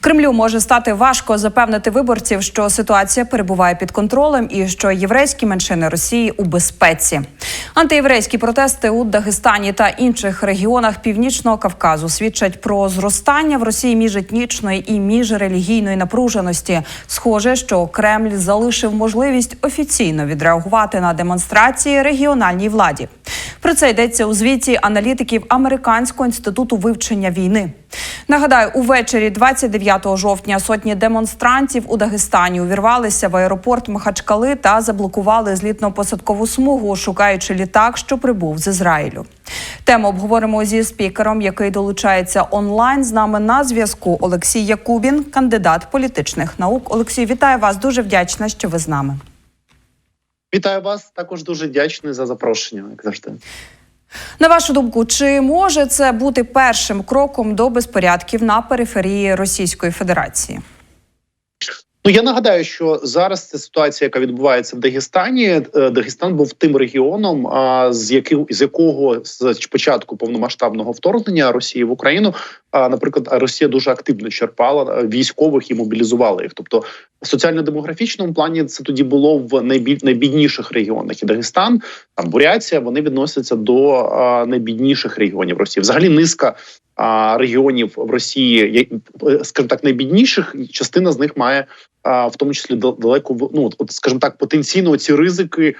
Кремлю може стати важко запевнити виборців, що ситуація перебуває під контролем і що єврейські меншини Росії у безпеці. Антиєврейські протести у Дагестані та інших регіонах Північного Кавказу свідчать про зростання в Росії міжетнічної і міжрелігійної напруженості. Схоже, що Кремль залишив можливість офіційно відреагувати на демонстрації регіональній владі. Про це йдеться у звіті аналітиків Американського інституту вивчення війни. Нагадаю, увечері 29 жовтня сотні демонстрантів у Дагестані увірвалися в аеропорт Махачкали та заблокували злітно-посадкову смугу, шукаючи літак, що прибув з Ізраїлю. Тему обговоримо зі спікером, який долучається онлайн. З нами на зв'язку Олексій Якубін, кандидат політичних наук. Олексій, вітаю вас. Дуже вдячна, що ви з нами. Вітаю вас. Також дуже вдячний за запрошення, як завжди. На вашу думку, чи може це бути першим кроком до безпорядків на периферії Російської Федерації? Ну я нагадаю, що зараз ця ситуація, яка відбувається в Дагестані, е, Дагестан був тим регіоном, з яких з якого з початку повномасштабного вторгнення Росії в Україну, наприклад, Росія дуже активно черпала військових і мобілізувала їх. Тобто, соціально-демографічному плані це тоді було в найбіль, найбідніших регіонах. І Дагестан, там Буряція, вони відносяться до найбідніших регіонів Росії. Взагалі низка регіонів в Росії, е, скажімо так, найбідніших. Частина з них має в тому числі далеко ну, от, скажімо так, потенційно ці ризики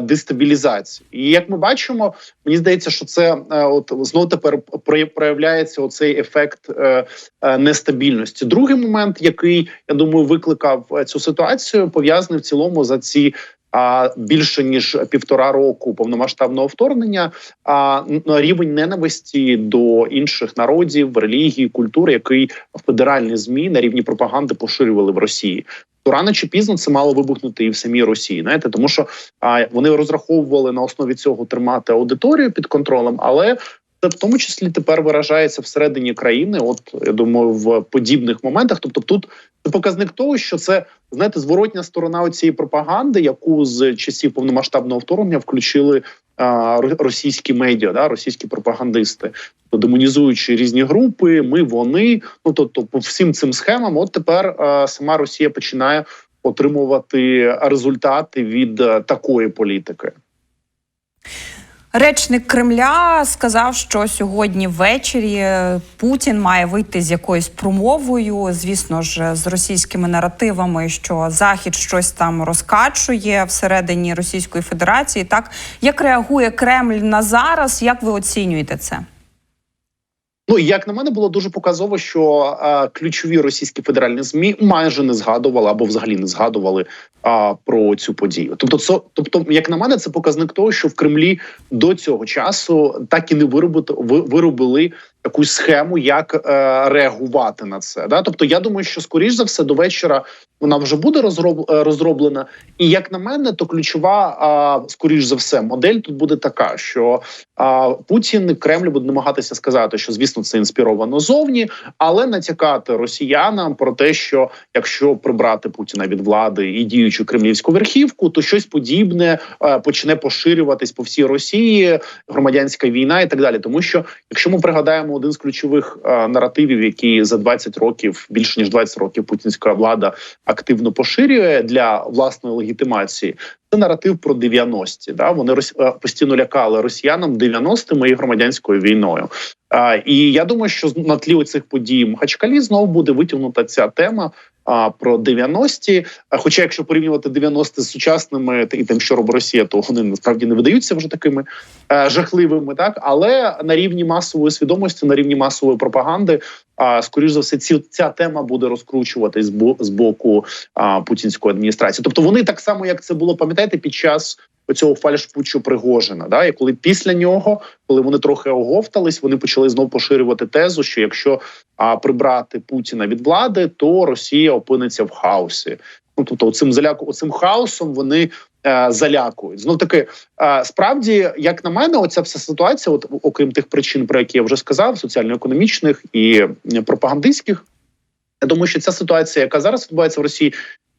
дестабілізації. І як ми бачимо, мені здається, що це от знову тепер проявляється оцей ефект а, нестабільності. Другий момент, який я думаю, викликав цю ситуацію, пов'язаний в цілому за ці. А більше ніж півтора року повномасштабного вторгнення, а рівень ненависті до інших народів, релігії, культури, який федеральні змі на рівні пропаганди поширювали в Росії. То рано чи пізно це мало вибухнути і в самій Росії, знаєте, тому що а вони розраховували на основі цього тримати аудиторію під контролем, але це в тому числі тепер виражається всередині країни. От я думаю, в подібних моментах. Тобто, тут показник того, що це знаєте, зворотня сторона цієї пропаганди, яку з часів повномасштабного вторгнення включили а, російські медіа, да, російські пропагандисти, тобто демонізуючи різні групи, ми вони. Ну тобто, по всім цим схемам, от тепер а, сама Росія починає отримувати результати від а, такої політики. Речник Кремля сказав, що сьогодні ввечері Путін має вийти з якоюсь промовою, звісно ж, з російськими наративами, що Захід щось там розкачує всередині Російської Федерації. Так як реагує Кремль на зараз? Як ви оцінюєте це? Ну як на мене було дуже показово, що е, ключові російські федеральні змі майже не згадували або взагалі не згадували е, про цю подію. Тобто, це, тобто, як на мене, це показник того, що в Кремлі до цього часу так і не виробити виробили якусь схему, як е, реагувати на це. Да? Тобто, я думаю, що скоріш за все до вечора вона вже буде розроб, розроблена. І як на мене, то ключова, а, скоріш за все, модель тут буде така, що а, Путін Кремль буде намагатися сказати, що звісно це інспіровано зовні, але натякати росіянам про те, що якщо прибрати Путіна від влади і діючу кремлівську верхівку, то щось подібне а, почне поширюватись по всій Росії, громадянська війна і так далі. Тому що якщо ми пригадаємо один з ключових а, наративів, які за 20 років більше ніж 20 років путінська влада активно поширює для власної легітимації. Це наратив про 90-ті. Да вони рос... постійно лякали росіянам 90-ми і громадянською війною. А, І я думаю, що на тлі цих подій Махачкалі знову буде витягнута ця тема. А про 90-ті. Хоча, якщо порівнювати 90-ті з сучасними і тим, що робить Росія, то вони насправді не видаються вже такими е, жахливими, так але на рівні масової свідомості, на рівні масової пропаганди, а скоріш за все, ці ця тема буде розкручуватись з боку а, путінської адміністрації. Тобто вони так само, як це було, пам'ятаєте, під час цього фальшпутчу Пригожина, да і коли після нього, коли вони трохи оговтались, вони почали знову поширювати тезу, що якщо а, прибрати Путіна від влади, то Росія опиниться в хаосі. Ну тобто, цим заляку, цим хаосом вони е, залякують. Знов таки, е, справді, як на мене, оця вся ситуація, от окрім тих причин, про які я вже сказав, соціально-економічних і пропагандистських. Я думаю, що ця ситуація, яка зараз відбувається в Росії,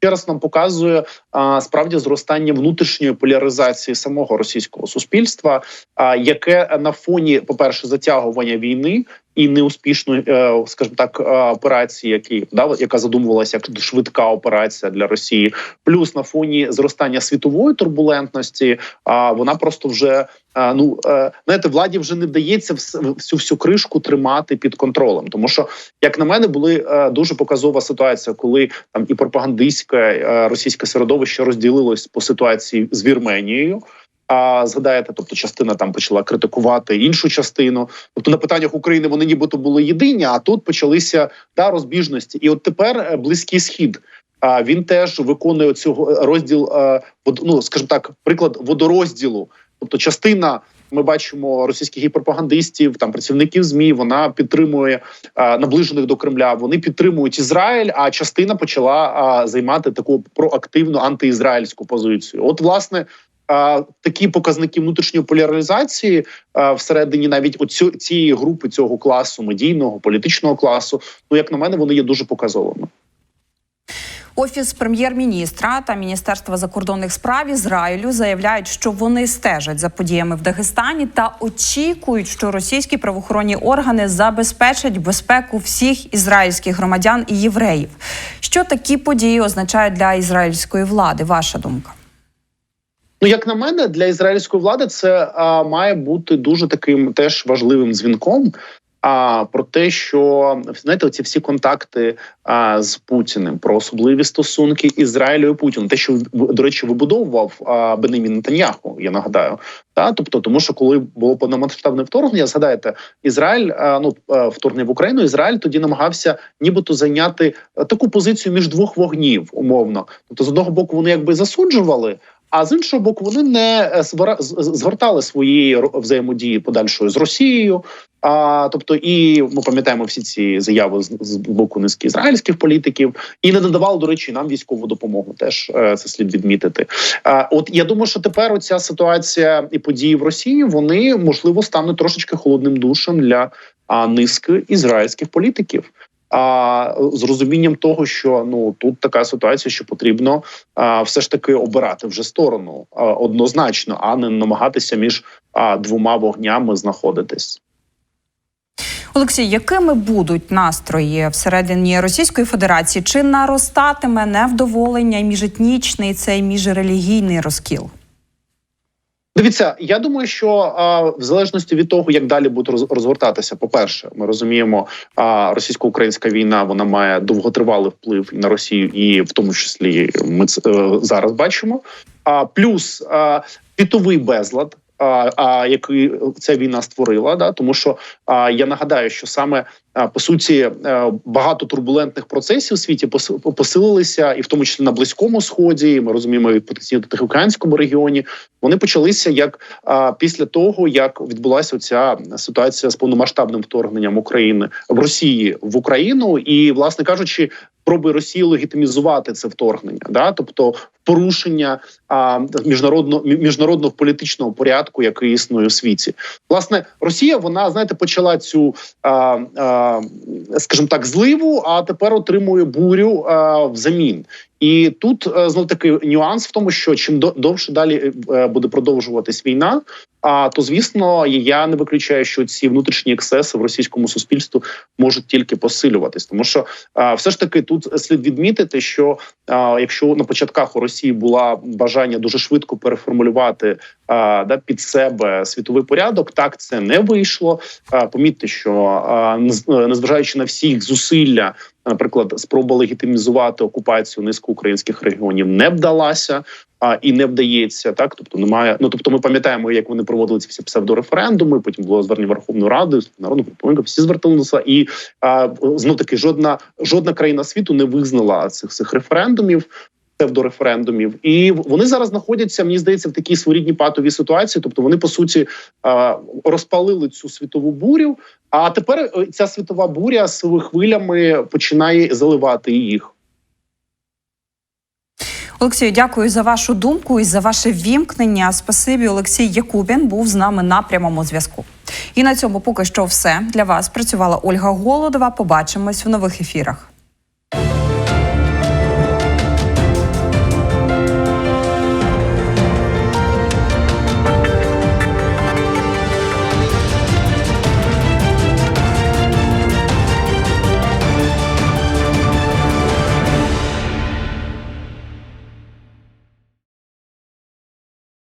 ще раз нам показує а, справді зростання внутрішньої поляризації самого російського суспільства, а, яке на фоні, по перше, затягування війни і неуспішної, е, скажімо так, е, операції, які да, яка задумувалася як швидка операція для Росії, плюс на фоні зростання світової турбулентності, а вона просто вже ну е, знаєте, владі вже не вдається всю всю кришку тримати під контролем, тому що, як на мене, були дуже показова ситуація, коли там і пропагандистське російське середовище розділилось по ситуації з Вірменією. А згадаєте, тобто частина там почала критикувати іншу частину. Тобто на питаннях України вони нібито були єдині, а тут почалися да розбіжності. І от тепер е, близький схід. А він теж виконує цього розділ, е, ну скажімо так, приклад водорозділу. Тобто, частина ми бачимо російських гіперпропагандистів, там працівників змі. Вона підтримує е, наближених до Кремля. Вони підтримують Ізраїль. А частина почала е, займати таку проактивну антиізраїльську позицію. От, власне. Такі показники внутрішньої поляризації всередині навіть оцю цієї групи цього класу медійного політичного класу. Ну як на мене, вони є дуже показовими. Офіс прем'єр-міністра та Міністерства закордонних справ Ізраїлю заявляють, що вони стежать за подіями в Дагестані та очікують, що російські правоохоронні органи забезпечать безпеку всіх ізраїльських громадян і євреїв. Що такі події означають для ізраїльської влади? Ваша думка? Ну, як на мене, для ізраїльської влади це а, має бути дуже таким теж важливим дзвінком. А про те, що знаєте, оці всі контакти а, з Путіним про особливі стосунки Ізраїлю і Путіну, те, що до речі, вибудовував а, Бенемін Нетаньяху, я нагадаю, та тобто, тому що коли було повномасштабне вторгнення, згадаєте, Ізраїль а, ну вторгнення в Україну, Ізраїль тоді намагався нібито зайняти таку позицію між двох вогнів, умовно. Тобто, з одного боку, вони якби засуджували. А з іншого боку, вони не е, звера- з- з- згортали своєї взаємодії подальшої з Росією. А тобто, і ми пам'ятаємо всі ці заяви з, з боку низки ізраїльських політиків, і не надавали, до речі, нам військову допомогу. Теж е, це слід відмітити. А, от я думаю, що тепер оця ситуація і події в Росії вони можливо стануть трошечки холодним душем для а, низки ізраїльських політиків. А з розумінням того, що ну тут така ситуація, що потрібно а, все ж таки обирати вже сторону а, однозначно, а не намагатися між а, двома вогнями знаходитись. Олексій, якими будуть настрої всередині Російської Федерації? Чи наростатиме невдоволення і міжетнічний цей міжрелігійний розкіл? Дивіться, я думаю, що а, в залежності від того, як далі буде роз- розгортатися, по перше, ми розуміємо, а, російсько-українська війна вона має довготривалий вплив і на Росію, і в тому числі ми це е, зараз бачимо. А плюс а, світовий безлад. А, а який ця війна створила, да тому що а, я нагадаю, що саме по суті е, багато турбулентних процесів у світі поси- посилилися, і в тому числі на близькому сході. Ми розуміємо і потенційно в Тихоокеанському регіоні. Вони почалися як після того, як відбулася ця ситуація з повномасштабним вторгненням України в Росії в Україну, і, власне кажучи, спроби Росії легітимізувати це вторгнення, да, тобто порушення а, міжнародного міжнародного політичного порядку, який існує у світі. Власне, Росія вона знаєте почала цю а, а, скажімо так, зливу, а тепер отримує бурю а, взамін. І тут е, знов таки нюанс в тому, що чим до- довше далі е, буде продовжуватись війна, а то звісно, я не виключаю, що ці внутрішні ексеси в російському суспільстві можуть тільки посилюватись, тому що все ж таки тут слід відмітити, що якщо на початках у Росії була бажання дуже швидко переформулювати да під себе світовий порядок, так це не вийшло. Помітьте, що незважаючи на всі їх зусилля. Наприклад, спроба легітимізувати окупацію низку українських регіонів не вдалася а і не вдається. Так, тобто немає. Ну тобто, ми пам'ятаємо, як вони проводили ці всі псевдореферендуми. Потім було звернення Верховної Ради, народну пропонку, всі зверталися, і знов таки жодна жодна країна світу не визнала цих цих референдумів. Псевдореферендумів, і вони зараз знаходяться, мені здається, в такій своєрідній патовій ситуації. Тобто вони по суті розпалили цю світову бурю. А тепер е, ця світова буря своїми хвилями починає заливати їх. Олексію, дякую за вашу думку і за ваше вімкнення. Спасибі, Олексій Якубін був з нами на прямому зв'язку. І на цьому поки що все для вас працювала Ольга Голодова. Побачимось в нових ефірах.